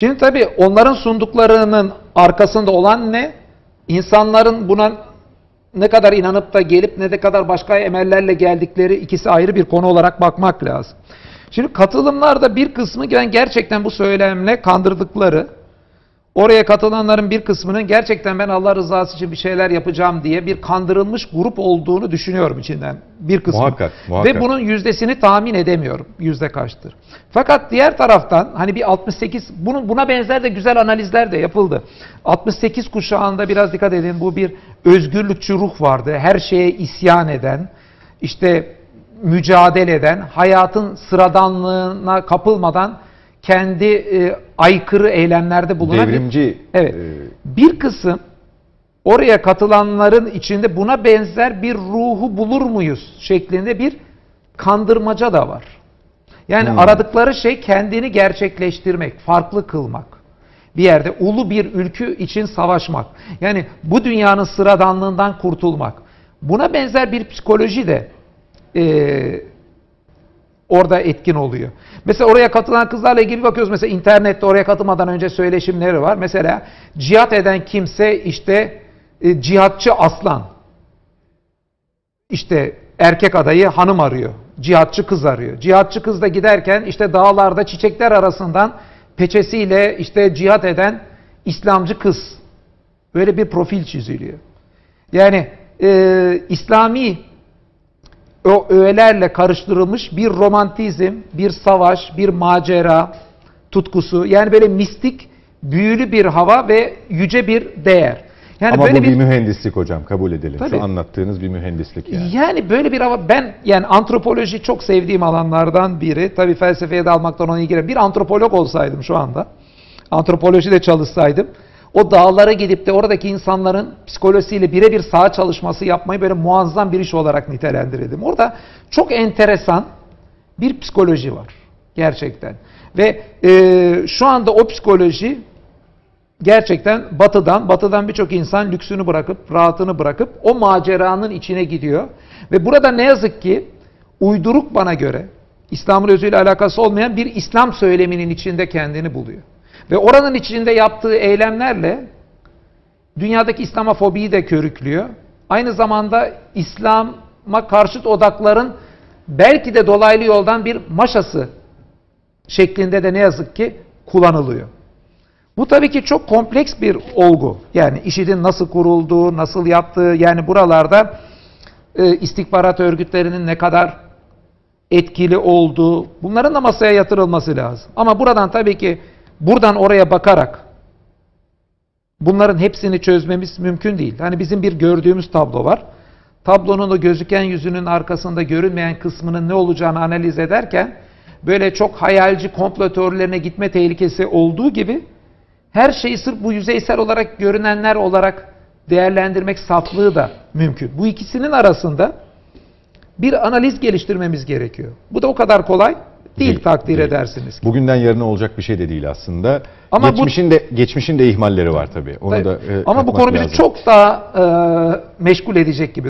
Şimdi tabii onların sunduklarının arkasında olan ne? İnsanların buna ne kadar inanıp da gelip ne de kadar başka emellerle geldikleri ikisi ayrı bir konu olarak bakmak lazım. Şimdi katılımlarda bir kısmı gerçekten bu söylemle kandırdıkları, oraya katılanların bir kısmının gerçekten ben Allah rızası için bir şeyler yapacağım diye bir kandırılmış grup olduğunu düşünüyorum içinden bir kısmı. Muhakkak, muhakkak. Ve bunun yüzdesini tahmin edemiyorum. Yüzde kaçtır. Fakat diğer taraftan hani bir 68 bunun buna benzer de güzel analizler de yapıldı. 68 kuşağında biraz dikkat edin bu bir özgürlükçü ruh vardı. Her şeye isyan eden, işte mücadele eden, hayatın sıradanlığına kapılmadan kendi e, aykırı eylemlerde bulunan Devrimci. Evet. e, bir kısım oraya katılanların içinde buna benzer bir ruhu bulur muyuz şeklinde bir kandırmaca da var. Yani Hmm. aradıkları şey kendini gerçekleştirmek, farklı kılmak. Bir yerde ulu bir ülkü için savaşmak. Yani bu dünyanın sıradanlığından kurtulmak. Buna benzer bir psikoloji de eee, orada etkin oluyor. Mesela oraya katılan kızlarla ilgili bakıyoruz. Mesela internette oraya katılmadan önce söyleşimleri var. Mesela cihat eden kimse işte e, cihatçı aslan. İşte erkek adayı hanım arıyor. Cihatçı kız arıyor. Cihatçı kız da giderken işte dağlarda çiçekler arasından peçesiyle işte cihat eden İslamcı kız. Böyle bir profil çiziliyor. Yani e, İslami o öğelerle karıştırılmış bir romantizm, bir savaş, bir macera tutkusu. Yani böyle mistik, büyülü bir hava ve yüce bir değer. Yani Ama böyle bu bir, mühendislik hocam kabul edelim. Tabii. Şu anlattığınız bir mühendislik yani. yani böyle bir hava ben yani antropoloji çok sevdiğim alanlardan biri. Tabii felsefeye de almaktan ona ilgili. Bir antropolog olsaydım şu anda. Antropoloji de çalışsaydım. O dağlara gidip de oradaki insanların psikolojisiyle birebir saha çalışması yapmayı böyle muazzam bir iş olarak nitelendirirdim. Orada çok enteresan bir psikoloji var. Gerçekten. Ve e, şu anda o psikoloji gerçekten batıdan, batıdan birçok insan lüksünü bırakıp, rahatını bırakıp o maceranın içine gidiyor. Ve burada ne yazık ki uyduruk bana göre, İslam'ın özüyle alakası olmayan bir İslam söyleminin içinde kendini buluyor. Ve oranın içinde yaptığı eylemlerle dünyadaki İslamofobiyi de körüklüyor. Aynı zamanda İslam'a karşıt odakların belki de dolaylı yoldan bir maşası şeklinde de ne yazık ki kullanılıyor. Bu tabii ki çok kompleks bir olgu. Yani IŞİD'in nasıl kurulduğu, nasıl yaptığı, yani buralarda e, istihbarat örgütlerinin ne kadar etkili olduğu, bunların da masaya yatırılması lazım. Ama buradan tabii ki buradan oraya bakarak bunların hepsini çözmemiz mümkün değil. Hani bizim bir gördüğümüz tablo var. Tablonun o gözüken yüzünün arkasında görünmeyen kısmının ne olacağını analiz ederken böyle çok hayalci komplo teorilerine gitme tehlikesi olduğu gibi her şeyi sırf bu yüzeysel olarak görünenler olarak değerlendirmek saflığı da mümkün. Bu ikisinin arasında bir analiz geliştirmemiz gerekiyor. Bu da o kadar kolay değil, Değil, takdir değil. edersiniz. ki. Bugünden yarına olacak bir şey de değil aslında. Ama bu- geçmişin de geçmişin de ihmalleri var tabii. Onu Tabii. da e, Ama bu konu bizi lazım. çok daha e, meşgul edecek gibi